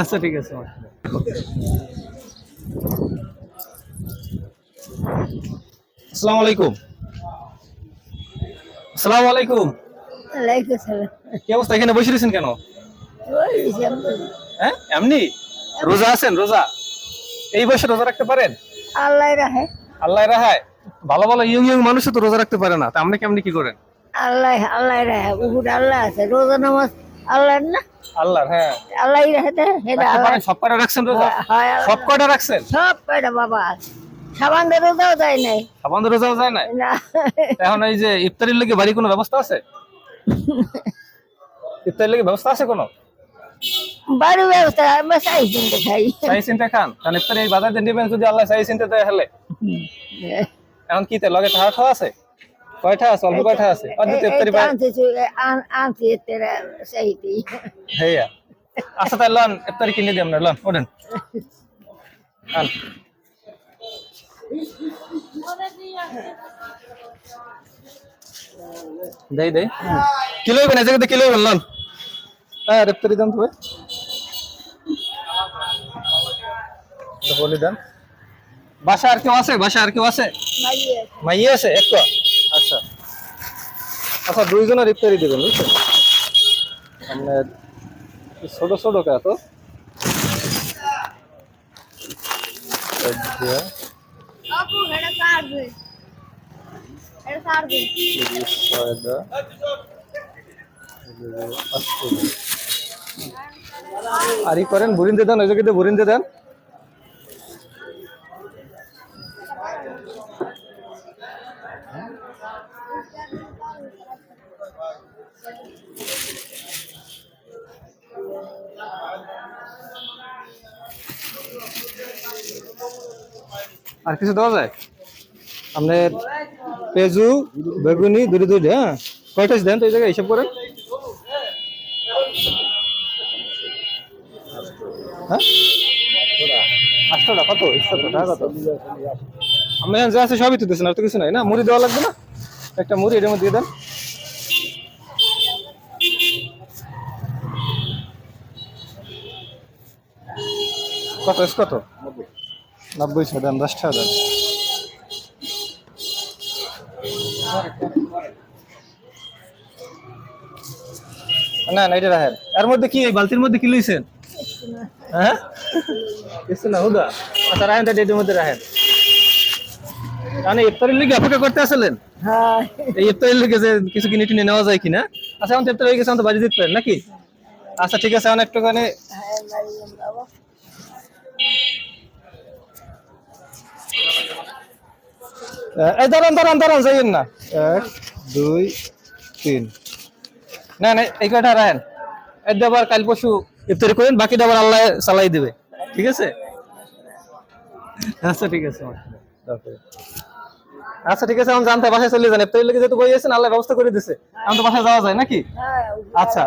আচ্ছা ঠিক আছে আসসালামু আলাইকুম। আসসালামু আলাইকুম। কি অবস্থা? এখানে বসে রয়েছেন কেন? হ্যাঁ এমনি? রোজা আছেন রোজা? এই বয়সে রোজা রাখতে পারেন? আল্লাহ রাহে আল্লাহ রাহায় ভালো ভালো ইয়ং ইয়ং মানুষ তো রোজা রাখতে পারে না। তা আপনি কেমনি কি করেন? আল্লাহ আল্লাহ রাহে বহুত আল্লাহ আছে। রোজা নামাজ আল্লাহ না? আল্লাহর হ্যাঁ। আল্লাহ রাহে দে রাখতে আল্লাহ। পারেন? সব কয়টা রাখছেন রোজা? হয়। সব কয়টা রাখছেন? সব কয়টা বাবা? সাবান রোজাও যায় নাই। সাবান রোজাও যায় না না। এখন এই যে ইফতারির লেগে বাড়ি কোনো ব্যবস্থা আছে? ইফতারির লেগে ব্যবস্থা আছে কোনো? বাড়ি ব্যবস্থা আমরা চাই কিনতে খাই। চাই চিন্তা খান কারণ ইফতারি এই বাজার দিয়ে নেবেন যদি আল্লাহ চাই চিন্তা দেয় হলে এখন কি তে লগে খাওয়া আছে? কয়টা আছে? অল্প কয়টা আছে? পাই আনছি তেরা হেয়া আচ্ছা তাই লন কিনে দিই আমরা লন ওঠেন। আন। দেই দেই। কিলো হইবেন এই কিলো হইবেন লন। হ্যাঁ ইফতারি দাম তবে বলি দেন। বাসা আর কেউ আছে? বাসা আর কেউ আছে? মাইয়ে আছে। এক আচ্ছা দুইজনের ইফতারি দেবেন বুঝছেন? ছোট ছোট কা তো আটশো। আর ই করেন বুরিন্দে দেন ওই জায়গাতে বুরিন্দে দেন। আর কিছু দেওয়া যায়? আপনার পেজু বেগুনি দুটো দুটো হ্যাঁ? কয়টা দেন তো এই জায়গায় হিসাব করেন হ্যাঁ? কত? আমি যা আছে সবই তো দিচ্ছেন আর তো কিছু নাই, না? মুড়ি দেওয়া লাগবে না? একটা মুড়ি এটার মধ্যে দিয়ে দেন। কত এস কত? নব্বই ছ দেন দশটা দেন। না না এটা রাখেন এর মধ্যে কি এই বালতির মধ্যে কি লইছেন? হ্যাঁ? কিছু না হুদা। আচ্ছা রাখেন তাহলে এটার মধ্যে রাখেন মানে ইফতারের লিগে অপেক্ষা করতে আসলেন? হ্যাঁ। এই ইফতারের লিগে যে কিছু কিনে টিনে নেওয়া যায় কিনা? আচ্ছা এখন তো ইফতার হয়ে গেছে এখন তো বাড়ি দিতে পারেন নাকি? আচ্ছা ঠিক আছে এখন একটুখানি এই দাঁড়ান দাঁড়ান দাঁড়ান যাইয়েন না। এক দুই তিন। না না এই কয়টা রাখেন এর আবার কাল পরশু ইফতারি করেন বাকিটা আবার আল্লাহ চালাই দেবে। ঠিক আছে? আচ্ছা ঠিক আছে আচ্ছা ঠিক আছে এখন জানতে বাসায় চলে যান। ইফতারি লেগে যেহেতু বই আছেন আল্লাহ ব্যবস্থা করে দিছে। এখন তো বাসায় যাওয়া যায় নাকি? হ্যাঁ আচ্ছা।